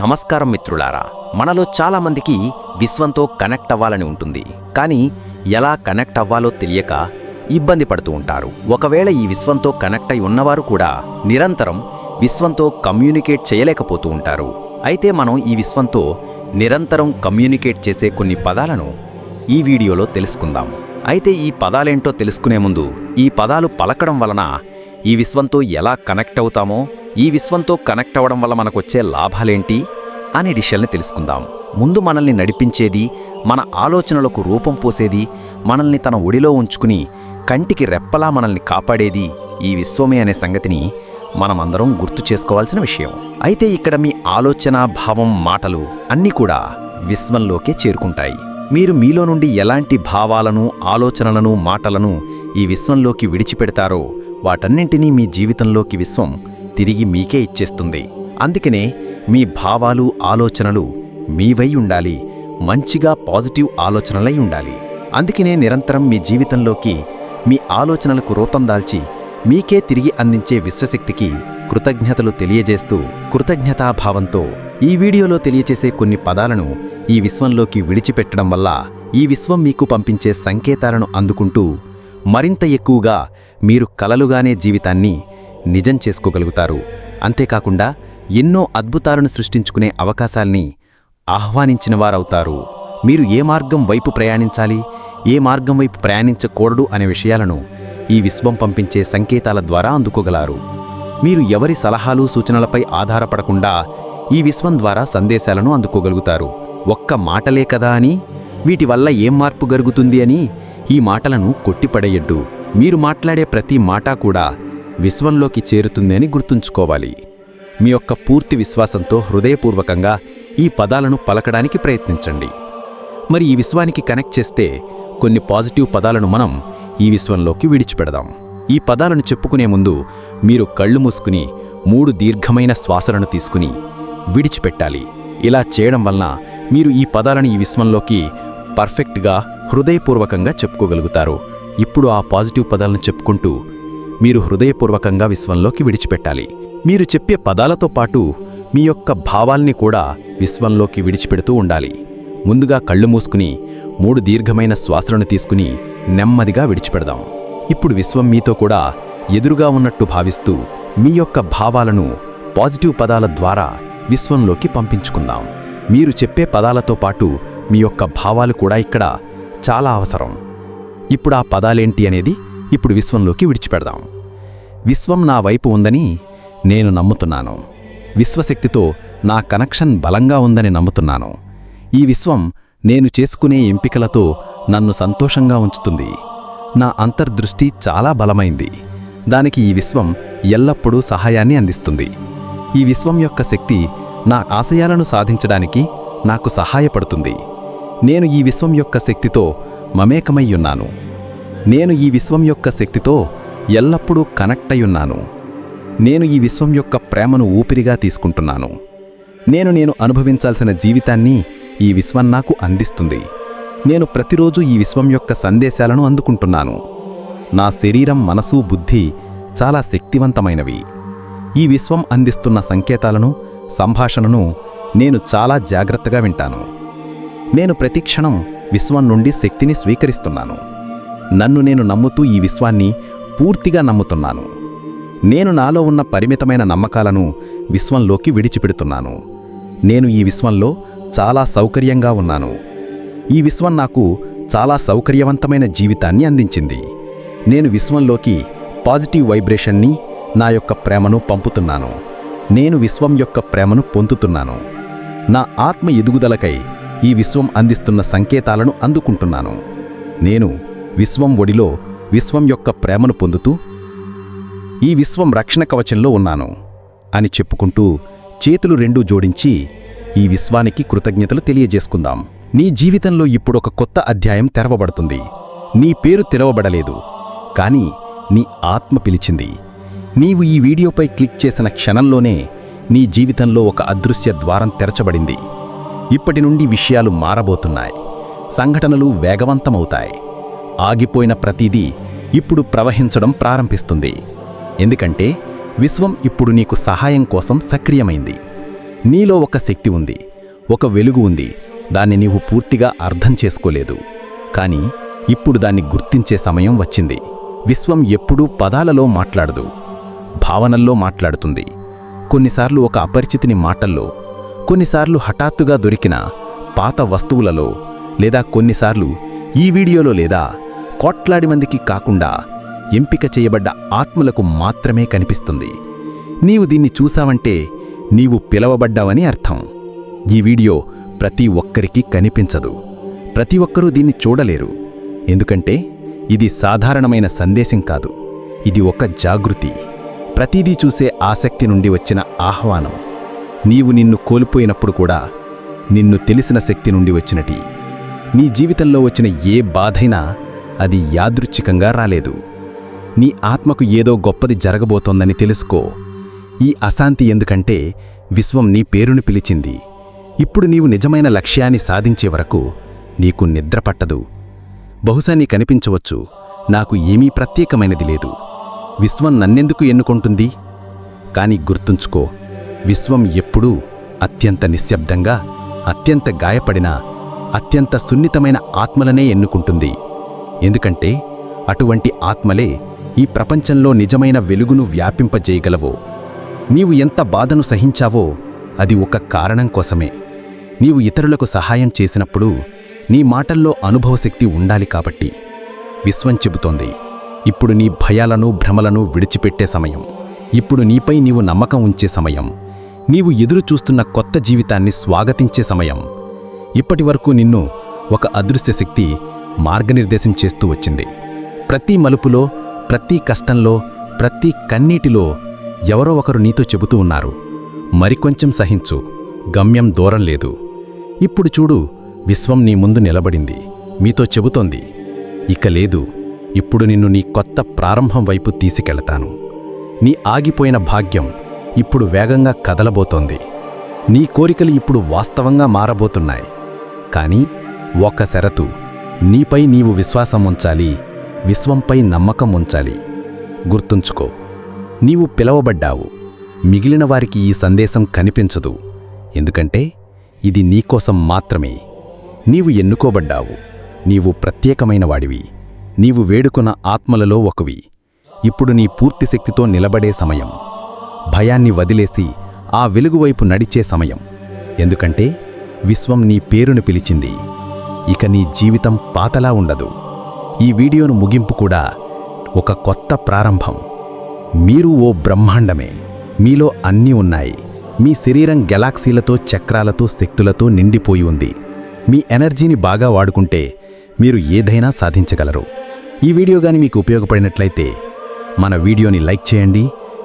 నమస్కారం మిత్రులారా మనలో చాలామందికి విశ్వంతో కనెక్ట్ అవ్వాలని ఉంటుంది. కానీ ఎలా కనెక్ట్ అవ్వాలో తెలియక ఇబ్బంది పడుతూ ఉంటారు. ఒకవేళ ఈ విశ్వంతో కనెక్ట్ అయి ఉన్నవారు కూడా నిరంతరం విశ్వంతో కమ్యూనికేట్ చేయలేకపోతూ ఉంటారు. అయితే మనం ఈ విశ్వంతో నిరంతరం కమ్యూనికేట్ చేసే కొన్ని పదాలను ఈ వీడియోలో తెలుసుకుందాం. అయితే ఈ పదాలేంటో తెలుసుకునే ముందు ఈ పదాలు పలకడం వలన ఈ విశ్వంతో ఎలా కనెక్ట్ అవుతామో ఈ విశ్వంతో కనెక్ట్ అవ్వడం వల్ల మనకొచ్చే లాభాలేంటి అనే విషయాల్ని తెలుసుకుందాం. ముందు మనల్ని నడిపించేది మన ఆలోచనలకు రూపం పోసేది మనల్ని తన ఒడిలో ఉంచుకుని కంటికి రెప్పలా మనల్ని కాపాడేది ఈ విశ్వమే అనే సంగతిని మనమందరం గుర్తు చేసుకోవాల్సిన విషయం. అయితే ఇక్కడ మీ ఆలోచన భావం మాటలు అన్నీ కూడా విశ్వంలోకే చేరుకుంటాయి. మీరు మీలో నుండి ఎలాంటి భావాలను ఆలోచనలను మాటలను ఈ విశ్వంలోకి విడిచిపెడతారో వాటన్నింటినీ మీ జీవితంలోకి విశ్వం తిరిగి మీకే ఇచ్చేస్తుంది. అందుకనే మీ భావాలు ఆలోచనలు మీవై ఉండాలి. మంచిగా పాజిటివ్ ఆలోచనలై ఉండాలి. అందుకనే నిరంతరం మీ జీవితంలోకి మీ ఆలోచనలకు రూపం దాల్చి మీకే తిరిగి అందించే విశ్వశక్తికి కృతజ్ఞతలు తెలియజేస్తూ కృతజ్ఞతాభావంతో ఈ వీడియోలో తెలియచేసే కొన్ని పదాలను ఈ విశ్వంలోకి విడిచిపెట్టడం వల్ల ఈ విశ్వం మీకు పంపించే సంకేతాలను అందుకుంటూ మరింత ఎక్కువగా మీరు కలలుగానే జీవితాన్ని నిజం చేసుకోగలుగుతారు. అంతేకాకుండా ఎన్నో అద్భుతాలను సృష్టించుకునే అవకాశాల్ని ఆహ్వానించిన వారవుతారు. మీరు ఏ మార్గం వైపు ప్రయాణించాలి ఏ మార్గం వైపు ప్రయాణించకూడదు అనే విషయాలను ఈ విశ్వం పంపించే సంకేతాల ద్వారా అందుకోగలరు. మీరు ఎవరి సలహాలు సూచనలపై ఆధారపడకుండా ఈ విశ్వం ద్వారా సందేశాలను అందుకోగలుగుతారు. ఒక్క మాటలే కదా అని వీటి వల్ల ఏం మార్పు జరుగుతుంది అని ఈ మాటలను కొట్టిపడేయడ్డు మీరు మాట్లాడే ప్రతి మాట కూడా విశ్వంలోకి చేరుతుంది అని గుర్తుంచుకోవాలి. మీ యొక్క పూర్తి విశ్వాసంతో హృదయపూర్వకంగా ఈ పదాలను పలకడానికి ప్రయత్నించండి. మరి ఈ విశ్వానికి కనెక్ట్ చేస్తే కొన్ని పాజిటివ్ పదాలను మనం ఈ విశ్వంలోకి విడిచిపెడదాం. ఈ పదాలను చెప్పుకునే ముందు మీరు కళ్ళు మూసుకుని మూడు దీర్ఘమైన శ్వాసలను తీసుకుని విడిచిపెట్టాలి. ఇలా చేయడం వలన మీరు ఈ పదాలను ఈ విశ్వంలోకి పర్ఫెక్ట్గా హృదయపూర్వకంగా చెప్పుకోగలుగుతారు. ఇప్పుడు ఆ పాజిటివ్ పదాలను చెప్పుకుంటూ మీరు హృదయపూర్వకంగా విశ్వంలోకి విడిచిపెట్టాలి. మీరు చెప్పే పదాలతో పాటు మీ యొక్క భావాల్ని కూడా విశ్వంలోకి విడిచిపెడుతూ ఉండాలి. ముందుగా కళ్ళు మూసుకుని మూడు దీర్ఘమైన శ్వాసలను తీసుకుని నెమ్మదిగా విడిచిపెడదాం. ఇప్పుడు విశ్వం మీతో కూడా ఎదురుగా ఉన్నట్టు భావిస్తూ మీ యొక్క భావాలను పాజిటివ్ పదాల ద్వారా విశ్వంలోకి పంపించుకుందాం. మీరు చెప్పే పదాలతో పాటు మీ యొక్క భావాలు కూడా ఇక్కడ చాలా అవసరం. ఇప్పుడు ఆ పదాలేంటి అనేది ఇప్పుడు విశ్వంలోకి విడిచిపెడదాం. విశ్వం నా వైపు ఉందని నేను నమ్ముతున్నాను. విశ్వశక్తితో నా కనెక్షన్ బలంగా ఉందని నమ్ముతున్నాను. ఈ విశ్వం నేను చేసుకునే ఎంపికలతో నన్ను సంతోషంగా ఉంచుతుంది. నా అంతర్దృష్టి చాలా బలమైంది. దానికి ఈ విశ్వం ఎల్లప్పుడూ సహాయాన్ని అందిస్తుంది. ఈ విశ్వం యొక్క శక్తి నా ఆశయాలను సాధించడానికి నాకు సహాయపడుతుంది. నేను ఈ విశ్వం యొక్క శక్తితో మమేకమయ్యున్నాను నేను ఈ విశ్వం యొక్క శక్తితో ఎల్లప్పుడూ కనెక్ట్ అయ్యున్నాను నేను ఈ విశ్వం యొక్క ప్రేమను ఊపిరిగా తీసుకుంటున్నాను. నేను నేను అనుభవించాల్సిన జీవితాన్ని ఈ విశ్వం నాకు అందిస్తుంది. నేను ప్రతిరోజు ఈ విశ్వం యొక్క సందేశాలను అందుకుంటున్నాను. నా శరీరం మనసు బుద్ధి చాలా శక్తివంతమైనవి. ఈ విశ్వం అందిస్తున్న సంకేతాలను సంభాషణను నేను చాలా జాగ్రత్తగా వింటాను. నేను ప్రతిక్షణం విశ్వం నుండి శక్తిని స్వీకరిస్తున్నాను. నన్ను నేను నమ్ముతూ ఈ విశ్వాన్ని పూర్తిగా నమ్ముతున్నాను. నేను నాలో ఉన్న పరిమితమైన నమ్మకాలను విశ్వంలోకి విడిచిపెడుతున్నాను. నేను ఈ విశ్వంలో చాలా సౌకర్యంగా ఉన్నాను. ఈ విశ్వం నాకు చాలా సౌకర్యవంతమైన జీవితాన్ని అందించింది. నేను విశ్వంలోకి పాజిటివ్ వైబ్రేషన్ని నా యొక్క ప్రేమను పంపుతున్నాను. నేను విశ్వం యొక్క ప్రేమను పొందుతున్నాను. నా ఆత్మ ఎదుగుదలకై ఈ విశ్వం అందిస్తున్న సంకేతాలను అందుకుంటున్నాను. నేను విశ్వం ఒడిలో విశ్వం యొక్క ప్రేమను పొందుతూ ఈ విశ్వం రక్షణ కవచంలో ఉన్నాను అని చెప్పుకుంటూ చేతులు రెండూ జోడించి ఈ విశ్వానికి కృతజ్ఞతలు తెలియజేసుకుందాం. నీ జీవితంలో ఇప్పుడొక కొత్త అధ్యాయం తెరవబడుతుంది. నీ పేరు తెరవబడలేదు కానీ నీ ఆత్మ పిలిచింది. నీవు ఈ వీడియోపై క్లిక్ చేసిన క్షణంలోనే నీ జీవితంలో ఒక అదృశ్య ద్వారం తెరచబడింది. ఇప్పటి నుండి విషయాలు మారబోతున్నాయి. సంఘటనలు వేగవంతమవుతాయి. ఆగిపోయిన ప్రతిదీ ఇప్పుడు ప్రవహించడం ప్రారంభిస్తుంది. ఎందుకంటే విశ్వం ఇప్పుడు నీకు సహాయం కోసం సక్రియమైంది. నీలో ఒక శక్తి ఉంది ఒక వెలుగు ఉంది. దాన్ని నీవు పూర్తిగా అర్థం చేసుకోలేదు. కానీ ఇప్పుడు దాన్ని గుర్తించే సమయం వచ్చింది. విశ్వం ఎప్పుడూ పదాలలో మాట్లాడదు భావనల్లో మాట్లాడుతుంది. కొన్నిసార్లు ఒక అపరిచితిని మాటల్లో కొన్నిసార్లు హఠాత్తుగా దొరికిన పాత వస్తువులలో లేదా కొన్నిసార్లు ఈ వీడియోలో లేదా కోట్లాడి మందికి కాకుండా ఎంపిక చేయబడ్డ ఆత్మలకు మాత్రమే కనిపిస్తుంది. నీవు దీన్ని చూసావంటే నీవు పిలవబడ్డావని అర్థం. ఈ వీడియో ప్రతి ఒక్కరికి కనిపించదు. ప్రతి ఒక్కరూ దీన్ని చూడలేరు. ఎందుకంటే ఇది సాధారణమైన సందేశం కాదు. ఇది ఒక జాగృతి. ప్రతిదీ చూసే ఆసక్తి నుండి వచ్చిన ఆహ్వానం. నీవు నిన్ను కోల్పోయినప్పుడు కూడా నిన్ను తెలిసిన శక్తి నుండి వచ్చినటి. నీ జీవితంలో వచ్చిన ఏ బాధైనా అది యాదృచ్ఛికంగా రాలేదు. నీ ఆత్మకు ఏదో గొప్పది జరగబోతోందని తెలుసుకో. ఈ అశాంతి ఎందుకంటే విశ్వం నీ పేరును పిలిచింది. ఇప్పుడు నీవు నిజమైన లక్ష్యాన్ని సాధించే వరకు నీకు నిద్ర పట్టదు. బహుశా నీ కనిపించవచ్చు నాకు ఏమీ ప్రత్యేకమైనది లేదు. విశ్వం నన్నెందుకు ఎన్నుకుంటుంది? కానీ గుర్తుంచుకో విశ్వం ఎప్పుడూ అత్యంత నిశ్శబ్దంగా అత్యంత గాయపడిన అత్యంత సున్నితమైన ఆత్మలనే ఎన్నుకుంటుంది. ఎందుకంటే అటువంటి ఆత్మలే ఈ ప్రపంచంలో నిజమైన వెలుగును వ్యాపింపజేయగలవో? నీవు ఎంత బాధను సహించావో అది ఒక కారణం కోసమే. నీవు ఇతరులకు సహాయం చేసినప్పుడు నీ మాటల్లో అనుభవశక్తి ఉండాలి కాబట్టి. విశ్వం చెబుతోంది ఇప్పుడు నీ భయాలను భ్రమలను విడిచిపెట్టే సమయం. ఇప్పుడు నీపై నీవు నమ్మకం ఉంచే సమయం. నీవు ఎదురు చూస్తున్న కొత్త జీవితాన్ని స్వాగతించే సమయం. ఇప్పటివరకు నిన్ను ఒక అదృశ్య శక్తి మార్గనిర్దేశం చేస్తూ వచ్చింది. ప్రతి మలుపులో ప్రతి కష్టంలో ప్రతి కన్నీటిలో ఎవరో ఒకరు నీతో చెబుతూ ఉన్నారు. మరికొంచెం సహించు గమ్యం దూరం లేదు. ఇప్పుడు చూడు విశ్వం నీ ముందు నిలబడింది మీతో చెబుతోంది. ఇక లేదు ఇప్పుడు నిన్ను నీ కొత్త ప్రారంభం వైపు తీసుకెళతాను. నీ ఆగిపోయిన భాగ్యం ఇప్పుడు వేగంగా కదలబోతోంది. నీ కోరికలు ఇప్పుడు వాస్తవంగా మారబోతున్నాయి. కానీ ఒక షరతు. నీపై నీవు విశ్వాసం ఉంచాలి. విశ్వంపై నమ్మకం ఉంచాలి. గుర్తుంచుకో. నీవు పిలవబడ్డావు. మిగిలిన వారికి ఈ సందేశం కనిపించదు. ఎందుకంటే ఇది నీకోసం మాత్రమే. నీవు ఎన్నుకోబడ్డావు. నీవు ప్రత్యేకమైన వాడివి. నీవు వేడుకున్న ఆత్మలలో ఒకవి. ఇప్పుడు నీ పూర్తి శక్తితో నిలబడే సమయం. భయాన్ని వదిలేసి ఆ వెలుగువైపు నడిచే సమయం. ఎందుకంటే విశ్వం నీ పేరును పిలిచింది. ఇక నీ జీవితం పాతలా ఉండదు. ఈ వీడియోను ముగింపు కూడా ఒక కొత్త ప్రారంభం. మీరు ఓ బ్రహ్మాండమే. మీలో అన్నీ ఉన్నాయి. మీ శరీరం గెలాక్సీలతో చక్రాలతో శక్తులతో నిండిపోయి ఉంది. మీ ఎనర్జీని బాగా వాడుకుంటే మీరు ఏదైనా సాధించగలరు. ఈ వీడియో కానీ మీకు ఉపయోగపడినట్లయితే మన వీడియోని లైక్ చేయండి